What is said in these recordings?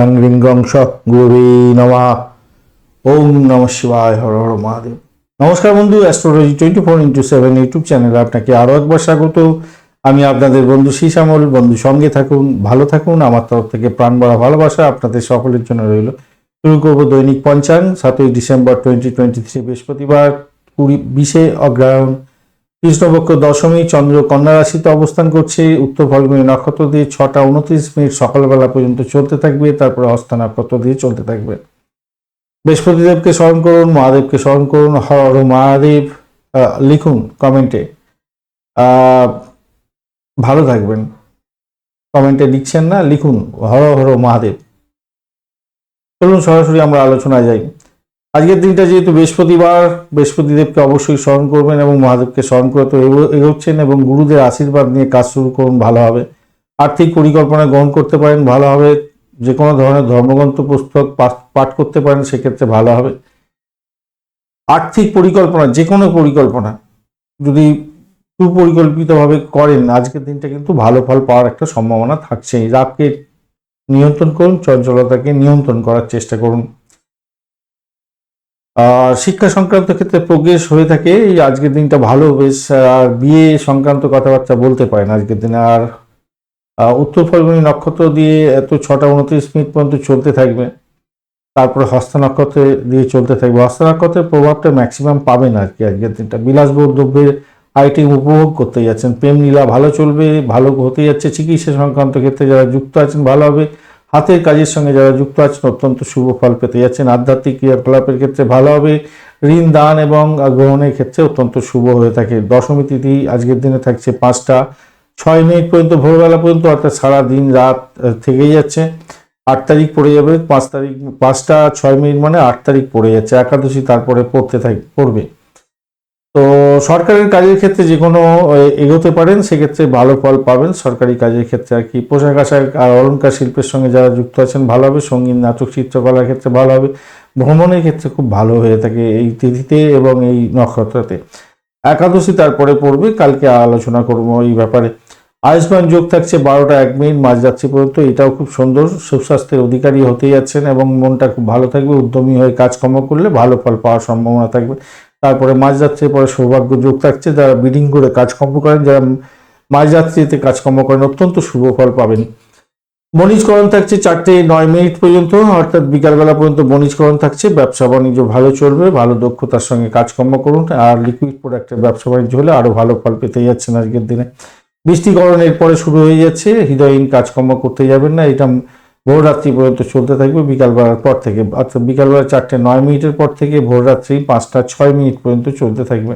গ্লাং রিঙ্গং গুরুবে নমা। ওম নম শিবায়, হর হর মহাদেব। নমস্কার বন্ধু astrology twenty four into seven YouTube চ্যানেলে আপনাকে আরও একবার স্বাগত। আমি আপনাদের বন্ধু শ্যামল বন্ধু সঙ্গে থাকুন, ভালো থাকুন। আমার তরফ থেকে প্রাণ ভরা ভালোবাসা আপনাদের সকলের জন্য রইল। শুরু করব দৈনিক পঞ্চাঙ্গ সাতই ডিসেম্বর টোয়েন্টি টোয়েন্টি থ্রি বৃহস্পতিবার, কুড়ি বিশে অগ্রহায়ণ। কৃষ্ণপক্ষ দশমী, চন্দ্র কন্যা রাশিতে অবস্থান করছে। উত্তর ফাল্গুনী নক্ষত্র দিয়ে ছটা উনত্রিশ মিনিট সকালবেলা পর্যন্ত চলতে থাকবে। তারপরে হস্তা দিয়ে চলতে থাকবে। বৃহস্পতিদেবকে স্মরণ করুন, মহাদেবকে স্মরণ করুন, হর মহাদেব লিখুন কমেন্টে। ভালো থাকবেন। কমেন্টে লিখছেন না, লিখুন হর হর মহাদেব। চলুন সরাসরি আমরা আলোচনায় যাই। আজকের দিনটা যেহেতু বৃহস্পতিবার, বৃহস্পতিদেবকে অবশ্যই স্মরণ করবেন এবং মহাদেবকে স্মরণ করে তো এগো- এগোচ্ছেন এবং গুরুদের আশীর্বাদ নিয়ে কাজ শুরু করুন, ভালো হবে। আর্থিক পরিকল্পনা গ্রহণ করতে পারেন, ভালো হবে। যে কোনো ধরনের ধর্মগ্রন্থ, পুস্তক পাঠ- করতে পারেন, সেক্ষেত্রে ভালো হবে। আর্থিক পরিকল্পনা যে কোনো পরিকল্পনা, যদি সুপরিকল্পিতভাবে করেন, আজকের দিনটা কিন্তু ভালো ফল পাওয়ার একটা সম্ভাবনা থাকছেই। রাগকে নিয়ন্ত্রণ করুন, চঞ্চলতাকে নিয়ন্ত্রণ করার চেষ্টা করুন। শিক্ষা সংক্রান্ত ক্ষেত্রে প্রোগ্রেস হয়ে থাকে। এই আজকের দিনটা ভালো, বেশ আর বিয়ে সংক্রান্ত কথাবার্তা বলতে পারেন আজকের দিনে। আর উত্তর ফাল্গুনী নক্ষত্র দিয়ে এত ছটা উনত্রিশ মিনিট পর্যন্ত চলতে থাকবে। তারপরে হস্ত নক্ষত্রে দিয়ে চলতে থাকবে। হস্ত নক্ষত্রের প্রভাবটা ম্যাক্সিমাম পাবেন আর কি আজকের দিনটা। বিলাসবহুল দ্রব্যের আইটেম উপভোগ করতে যাচ্ছেন। প্রেম লীলা ভালো চলবে, ভালো হতে যাচ্ছে। চিকিৎসা সংক্রান্ত ক্ষেত্রে যারা যুক্ত আছেন, ভালো হবে। হাতের কাজের সঙ্গে যারা যুক্ত আছেন, অত্যন্ত শুভ ফল পেতে যাচ্ছেন। আধ্যাত্মিক ক্রিয়াকলাপের ক্ষেত্রে ভালো হবে ঋণ, দান এবং গ্রহণের ক্ষেত্রে অত্যন্ত শুভ হয়ে থাকে। দশমী তিথি আজকের দিনে থাকছে পাঁচটা। ছয় মিনিট পর্যন্ত, ভোরবেলা পর্যন্ত, অর্থাৎ সারা দিন রাত থেকেই যাচ্ছে। আট তারিখ পড়ে যাবে, পাঁচ তারিখ, পাঁচটা, ছয় মিনিট মানে আট তারিখ পড়ে যাচ্ছে। একাদশী তারপরে পড়তে থাক, পড়বে। তো সরকারের কাজের ক্ষেত্রে যে কোনো এগোতে পারেন, সেক্ষেত্রে ভালো ফল পাবেন। সরকারি কাজের ক্ষেত্রে আর কি, পোশাক আশাক আর অলঙ্কার শিল্পের সঙ্গে যারা যুক্ত আছেন, ভালো হবে। সংগীত, নাটক, চিত্রকলার ক্ষেত্রে ভালো হবে। ভ্রমণের ক্ষেত্রে খুব ভালো হয়ে থাকে এই তিথিতে এবং এই নক্ষত্রতে। একাদশী তারপরে পড়বে, কালকে আলোচনা করব এই ব্যাপারে। আয়ুষ্মান যোগ থাকছে বারোটা এক মিনিট মাছ মাঝরাত্রি পর্যন্ত। এটাও খুব সুন্দর, সুস্বাস্থ্যের অধিকারী হতে যাচ্ছেন এবং মনটা খুব ভালো থাকবে, উদ্যমী হয়ে কাজকর্ম করলে ভালো ফল পাওয়ার সম্ভাবনা থাকবে। তারপরে মাঝরাত্রির পরে সৌভাগ্য যোগ থাকছে। যারা বিডিং করে কাজকর্ম করেন, যারা মাঝরাত্রিতে কাজকর্ম করেন, অত্যন্ত শুভ ফল পাবেন। বণিজকরণ থাকছে চারটে নয় মিনিট পর্যন্ত, অর্থাৎ বিকালবেলা পর্যন্ত বণিজকরণ থাকছে। ব্যবসা বাণিজ্য ভালো চলবে, ভালো দক্ষতার সঙ্গে কাজকর্ম করুন, আর লিকুইড প্রোডাক্টের ব্যবসা বাণিজ্য হলে আরও ভালো ফল পেতে যাচ্ছেন আজকের দিনে। বৃষ্টিকরণ এরপরে শুরু হয়ে যাচ্ছে, হৃদয়হীন কাজকর্ম করতে যাবেন না, এটা ভোররাত্রি পর্যন্ত চলতে থাকবে বিকালবেলার পর থেকে। অর্থাৎ বিকালবেলা চারটে, নয় মিনিটের পর থেকে ভোররাত্রি পাঁচটা, ছয় মিনিট পর্যন্ত চলতে থাকবে।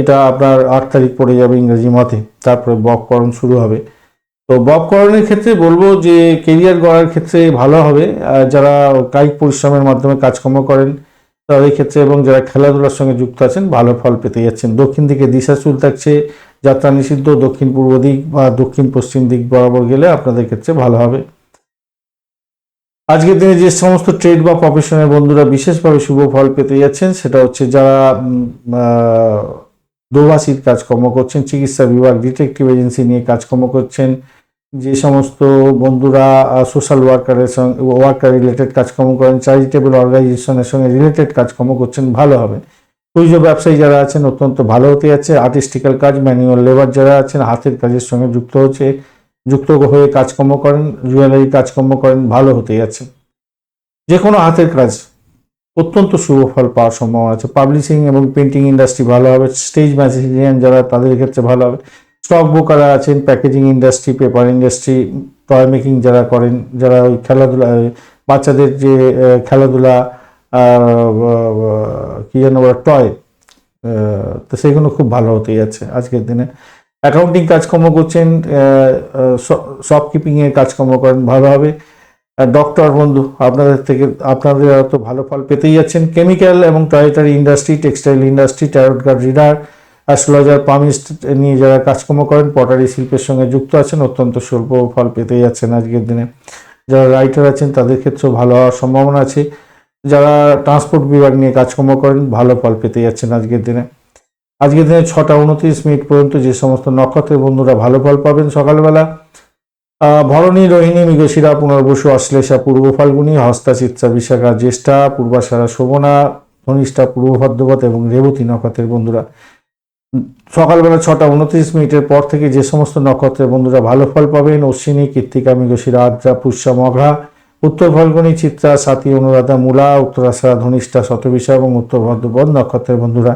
এটা আপনার আট তারিখ পড়ে যাবে ইংরেজি মতে তারপরে বককরণ শুরু হবে। তো বককরণের ক্ষেত্রে বলব যে, কেরিয়ার গড়ার ক্ষেত্রে ভালো হবে। যারা কায়িক পরিশ্রমের মাধ্যমে কাজকর্ম করেন, তাদের ক্ষেত্রে এবং যারা খেলাধুলার সঙ্গে যুক্ত আছেন, ভালো ফল পেতে যাচ্ছেন। দক্ষিণ দিকে দিশা চুল থাকছে, যাত্রা নিষিদ্ধ, দক্ষিণ পূর্ব দিক বা দক্ষিণ পশ্চিম দিক বরাবর গেলে আপনাদের ক্ষেত্রে ভালো হবে। আজকের দিনে যে সমস্ত ট্রেড বা প্রফেশনের বন্ধুরা বিশেষভাবে শুভ ফল পেতে যাচ্ছেন, সেটা হচ্ছে যারা দোভাষীর কাজকর্ম করছেন, চিকিৎসা বিভাগ ডিটেকটিভ এজেন্সি নিয়ে কাজকর্ম করছেন, যে সমস্ত বন্ধুরা সোশ্যাল ওয়ার্কারের সঙ্গে ওয়ার্কার রিলেটেড কাজকর্ম করেন চ্যারিটেবল অর্গানাইজেশনের সঙ্গে রিলেটেড কাজকর্ম করছেন, ভালো হবে। খুচরো ব্যবসায়ী যারা আছেন, অত্যন্ত ভালো হতে যাচ্ছে আর্টিস্টিক্যাল কাজ ম্যানুয়াল লেবার যারা আছেন, হাতের কাজের সঙ্গে যুক্ত হচ্ছে। যুক্ত হয়ে কাজকর্ম করেন জুয়েলারি কাজকর্ম করেন, ভালো হতে যাচ্ছে। যে কোনো হাতের কাজ অত্যন্ত শুভ ফল পাওয়ার সম্ভাবনা আছে। পাবলিশিং এবং পেন্টিং ইন্ডাস্ট্রি ভালো হবে। স্টেজ ম্যাজিশিয়ান যারা, তাদের ক্ষেত্রে ভালো হবে। স্টক ব্রোকাররা আছেন packaging industry paper industry toy making যারা করেন, যারা ওই খেলাধুলা বাচ্চাদের যে খেলাধুলা কি যেন ওরা টয় তো সেগুলো খুব ভালো হতে যাচ্ছে আজকের দিনে। অ্যাকাউন্টিং কাজকর্ম করছেন শপকিপিংয়ের কাজকর্ম করেন ভালোভাবে ডক্টর বন্ধু, আপনাদের থেকে, আপনাদের তো ভালো ফল পেতেই যাচ্ছেন। কেমিক্যাল এবং toiletry industry textile industry tarot card reader astrologer palmist নিয়ে যারা কাজকর্ম করেন পটারি শিল্পের সঙ্গে যুক্ত আছেন, অত্যন্ত স্বল্প ফল পেতেই যাচ্ছেন আজকের দিনে। যারা রাইটার আছেন, তাদের ক্ষেত্রেও ভালো হওয়ার সম্ভাবনা আছে। যারা ট্রান্সপোর্ট বিভাগ নিয়ে কাজকর্ম করেন, ভালো ফল পেতে যাচ্ছেন আজকের দিনে। আজকের দিনে ছটা উনত্রিশ মিনিট পর্যন্ত যে সমস্ত নক্ষত্রের বন্ধুরা ভালো ফল পাবেন সকালবেলা ভরণী, রোহিণী, মৃগশিরা, পুনর্বসু, অশ্লেষা, পূর্ব ফাল্গুনী, হস্তা, চিত্রা, বিশাখা, জ্যেষ্ঠা, পূর্বাশারা, শোভনা, ধনিষ্ঠা, পূর্ব ভদ্রপথ এবং রেবতী নক্ষত্রের বন্ধুরা। সকালবেলা ছটা উনত্রিশ মিনিটের পর থেকে যে সমস্ত নক্ষত্রের বন্ধুরা ভালো ফল পাবেন, অশ্বিনী, কৃত্তিকা, মৃগশিরা, আদ্রা, পুষ্যা, মঘা, উত্তর ফাল্গুনী, চিত্রা সাথী অনুরাধা, মূলা, উত্তরাশারা, ধনিষ্ঠা, শতবিশা এবং উত্তর ভদ্রপদ নক্ষত্রের বন্ধুরা।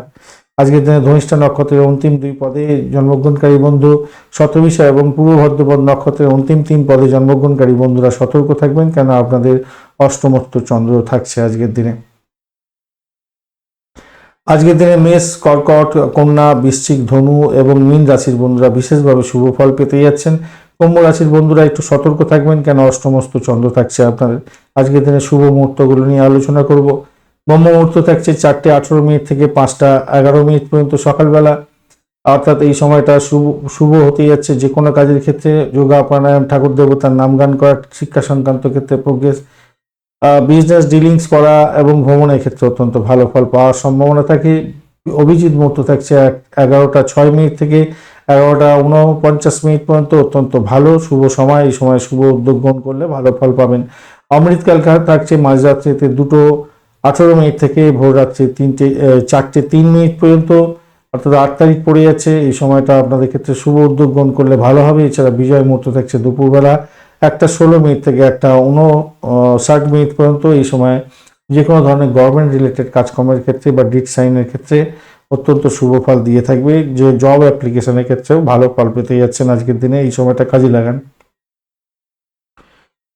আজকের দিনে ধনিষ্ঠা নক্ষত্রের অন্তিম দুই পদে জন্মগ্রহণকারী বন্ধু শতবিশা এবং পূর্ব ভদ্রপদ নক্ষত্রের অন্তিম তিন পদে জন্মগ্রহণকারী বন্ধুরা সতর্ক থাকবেন কেন আপনাদের অষ্টমস্ত চন্দ্র থাকছে আজকের দিনে। আজকের দিনে মেষ, কর্কট, কন্যা, বৃশ্চিক, ধনু এবং মীন রাশির বন্ধুরা বিশেষভাবে শুভ ফল পেতে যাচ্ছেন। কুম্ভ রাশির বন্ধুরা একটু সতর্ক থাকবেন কেন অষ্টমস্ত চন্দ্র থাকছে আপনাদের। আজকের দিনে শুভ মুহূর্তগুলো নিয়ে আলোচনা করব। ব্রহ্ম মুহূর্ত থাকছে চারটে আঠেরো মিনিট থেকে পাঁচটা এগারো মিনিট পর্যন্ত সকালবেলা। অর্থাৎ এই সময়টা শুভ শুভ হতে যাচ্ছে যে কোনো কাজের ক্ষেত্রে। যোগা প্রাণায়াম ঠাকুর দেবতার নাম গান করা, শিক্ষা সংক্রান্ত ক্ষেত্রে প্রোগ্রেস বিজনেস ডিলিংস করা এবং ভ্রমণের ক্ষেত্রে অত্যন্ত ভালো ফল পাওয়ার সম্ভাবনা থাকে। অভিজিৎ মুহূর্ত থাকছে এগারোটা ছয় মিনিট থেকে এগারোটা উনপঞ্চাশ মিনিট পর্যন্ত। অত্যন্ত ভালো, শুভ সময়। এই সময় শুভ উদ্যোগ গ্রহণ করলে ভালো ফল পাবেন। অমৃতকাল থাকছে মাঝরাত্রিতে দুটো আঠেরো মিনিট থেকে ভোর রাত্রি তিনটে চারটে তিন মিনিট পর্যন্ত, অর্থাৎ আট তারিখ পড়ে যাচ্ছে। এই সময়টা আপনাদের ক্ষেত্রে শুভ উদ্যোগ গ্রহণ করলে ভালো হবে। এছাড়া বিজয় মুহূর্ত থাকছে দুপুরবেলা একটা ষোলো মিনিট থেকে একটা উন ষাট মিনিট পর্যন্ত। এই সময় যে কোনো ধরনের গভর্নমেন্ট রিলেটেড কাজকর্মের ক্ষেত্রে বা ডিট সাইনের ক্ষেত্রে অত্যন্ত শুভ ফল দিয়ে থাকবে। যে জব অ্যাপ্লিকেশনের ক্ষেত্রেও ভালো ফল পেতে যাচ্ছেন আজকের দিনে। এই সময়টা কাজে লাগান।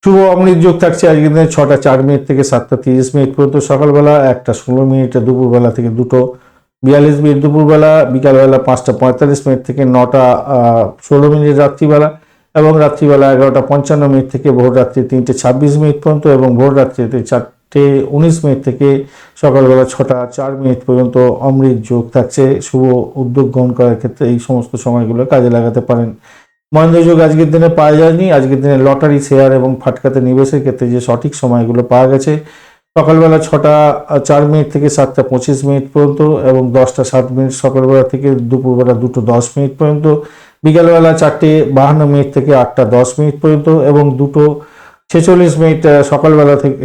শুভ অমৃত যোগ থাকছে আজকের দিনে ছটা চার মিনিট থেকে সাতটা তিরিশ মিনিট পর্যন্ত সকালবেলা একটা ষোলো মিনিটে, দুপুরবেলা থেকে দুটো বিয়াল্লিশ মিনিট, দুপুরবেলা, বিকালবেলা পাঁচটা পঁয়তাল্লিশ মিনিট থেকে নটা ষোলো মিনিট রাত্রিবেলা এবং রাত্রিবেলা এগারোটা পঞ্চান্ন মিনিট থেকে ভোর রাত্রি তিনটে ছাব্বিশ মিনিট পর্যন্ত এবং ভোর রাত্রিতে চারটে উনিশ মিনিট থেকে সকালবেলা ছটা চার মিনিট পর্যন্ত অমৃত যোগ থাকছে। শুভ উদ্যোগ গ্রহণ করার ক্ষেত্রে এই সমস্ত সময়গুলো কাজে লাগাতে পারেন। মহেন্দ্র যোগ আজকের দিনে পাওয়া যায়নি। আজকের দিনে লটারি, শেয়ার এবং ফাটকাতে নিবেশের ক্ষেত্রে যে সঠিক সময়গুলো পাওয়া গেছে, সকালবেলা ছটা, চার মিনিট থেকে সাতটা পঁচিশ মিনিট পর্যন্ত এবং দশটা সাত মিনিট সকালবেলা থেকে দুপুরবেলা দুটো দশ মিনিট পর্যন্ত, বিকালবেলা চারটে বাহান্ন মিনিট থেকে আটটা দশ মিনিট পর্যন্ত এবং দুটো ছেচল্লিশ মিনিট সকালবেলা থেকে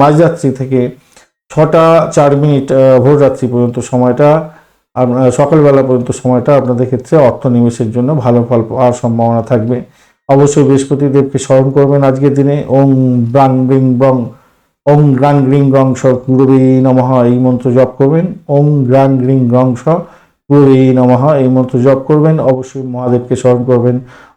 মাঝরাত্রি থেকে ছটা চার মিনিট ভোররাত্রি পর্যন্ত সময়টা সকালবেলা পর্যন্ত সময়টা আপনাদের ক্ষেত্রে অর্থ নিবেশের জন্য ভালো ফল পাওয়ার সম্ভাবনা থাকবে। অবশ্যই বৃহস্পতি দেবকে স্মরণ করবেন আজকের দিনে। ওং ব্রাং ব্রিং ব্রং, ওং গ্রাং গ্রিং রং স, গুরুবে নমঃ, এই মন্ত্র জপ করবেন। ওং গ্রাং গ্রিং রং স, গুরুবে নমঃ, এই মন্ত্র জপ করবেন। অবশ্যই মহাদেবকে স্মরণ করবেন।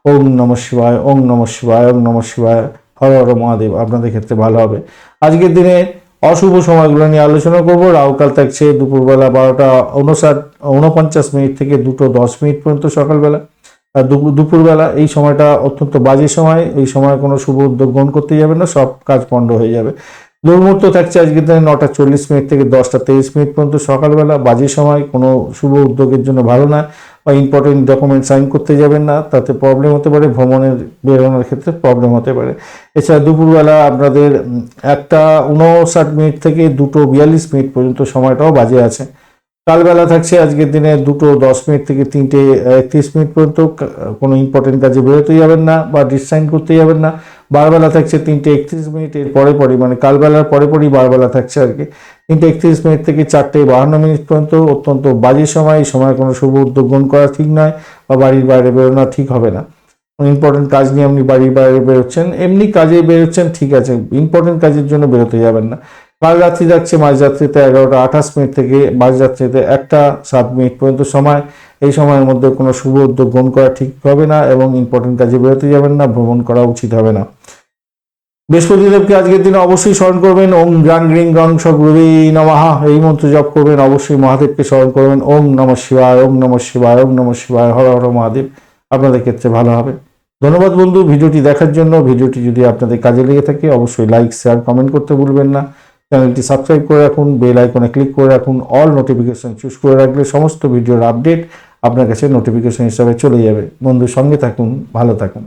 ওং নম শিবায়, ওং নম শিবায়, ওং নম শিবায়। হর হর মহাদেব, আপনাদের ক্ষেত্রে ভালো হবে। আজকের দিনে অশুভ সময়গুলো নিয়ে আলোচনা করব। রাহুকাল থাকছে দুপুরবেলা বারোটা উনষাট উনপঞ্চাশ মিনিট থেকে দুটো দশ মিনিট পর্যন্ত সকালবেলা। দুপুরবেলা এই সময়টা অত্যন্ত বাজে সময়, এই সময় কোনো শুভ উদ্যোগ গ্রহণ করতে যাবে না, সব কাজ পণ্ড হয়ে যাবে। দুর্মুহূর্ত থাকছে আজকের দিনে নটা চল্লিশ মিনিট থেকে দশটা তেইশ মিনিট পর্যন্ত সকালবেলা, বাজে সময়, কোনো শুভ উদ্যোগের জন্য ভালো না বা ইম্পর্টেন্ট ডকুমেন্ট সাইন করতে যাবেন না, তাতে প্রবলেম হতে পারে, ভ্রমণের, বেরোনোর ক্ষেত্রে প্রবলেম হতে পারে। এছাড়া দুপুরবেলা আপনাদের একটা উনষাট মিনিট থেকে দুটো বিয়াল্লিশ মিনিট পর্যন্ত সময়টাও বাজে আছে। কালবেলা থাকছে, আজকের দিনে দুটো দশ মিনিট থেকে তিনটে একত্রিশ মিনিট পর্যন্ত কোনো ইম্পর্টেন্ট কাজে বেরোতে যাবেন না বা ডিসাইন করতে যাবেন না। বারবেলা থাকছে তিনটে একত্রিশ মিনিট, এর পরে পরে মানে কালবেলার পরে পরেই বারবেলা থাকছে আর কি। তিনটে একত্রিশ মিনিট থেকে চারটে বাহান্ন মিনিট পর্যন্ত অত্যন্ত বাজে সময়, এই সময় কোনো শুভ উদ্যোগ গ্রহণ করা ঠিক নয় বা বাড়ির বাইরে বেরোনো ঠিক হবে না। ইম্পর্টেন্ট কাজ নিয়ে আপনি বাড়ির বাইরে বেরোচ্ছেন, এমনি কাজে বেরোচ্ছেন, ঠিক আছে ইম্পর্টেন্ট কাজের জন্য বেরোতে যাবেন না। কাল রাত্রি যাচ্ছে মাঝরাত্রিতে এগারোটা আঠাশ মিনিট থেকে মাঝরাত্রিতে একটা সাত মিনিট পর্যন্ত সময়। এই সময়ের মধ্যে কোনো শুভ উদ্যোগ গ্রহণ করা ঠিক হবে না এবং ইম্পর্টেন্ট কাজে বেরোতে যাবেন না, ভ্রমণ করা উচিত হবে না। বৃহস্পতিদেবকে আজকের দিনে অবশ্যই স্মরণ করবেন। ওম গ্রাং গ্রিং গং সগুরুবি নমঃ। এই মন্ত্র জপ করবেন, অবশ্যই মহাদেবকে স্মরণ করবেন। ওম নম শিবায়, ওম নম শিবায়, ওম নম শিবায়, হর হর মহাদেব। আপনাদের ক্ষেত্রে ভালো হবে। ধন্যবাদ বন্ধু, ভিডিওটি দেখার জন্য। ভিডিওটি যদি আপনাদের কাজে লেগে থাকে, অবশ্যই লাইক শেয়ার কমেন্ট করতে ভুলবেন না। চ্যানেলটি সাবস্ক্রাইব করে রাখুন বেল আইকনে ক্লিক করে রাখুন। অল নোটিফিকেশন চুজ করে রাখলে সমস্ত ভিডিওর আপডেট আপনার কাছে নোটিফিকেশন হিসাবে চলে যাবে। বন্ধু, সঙ্গে থাকুন, ভালো থাকুন।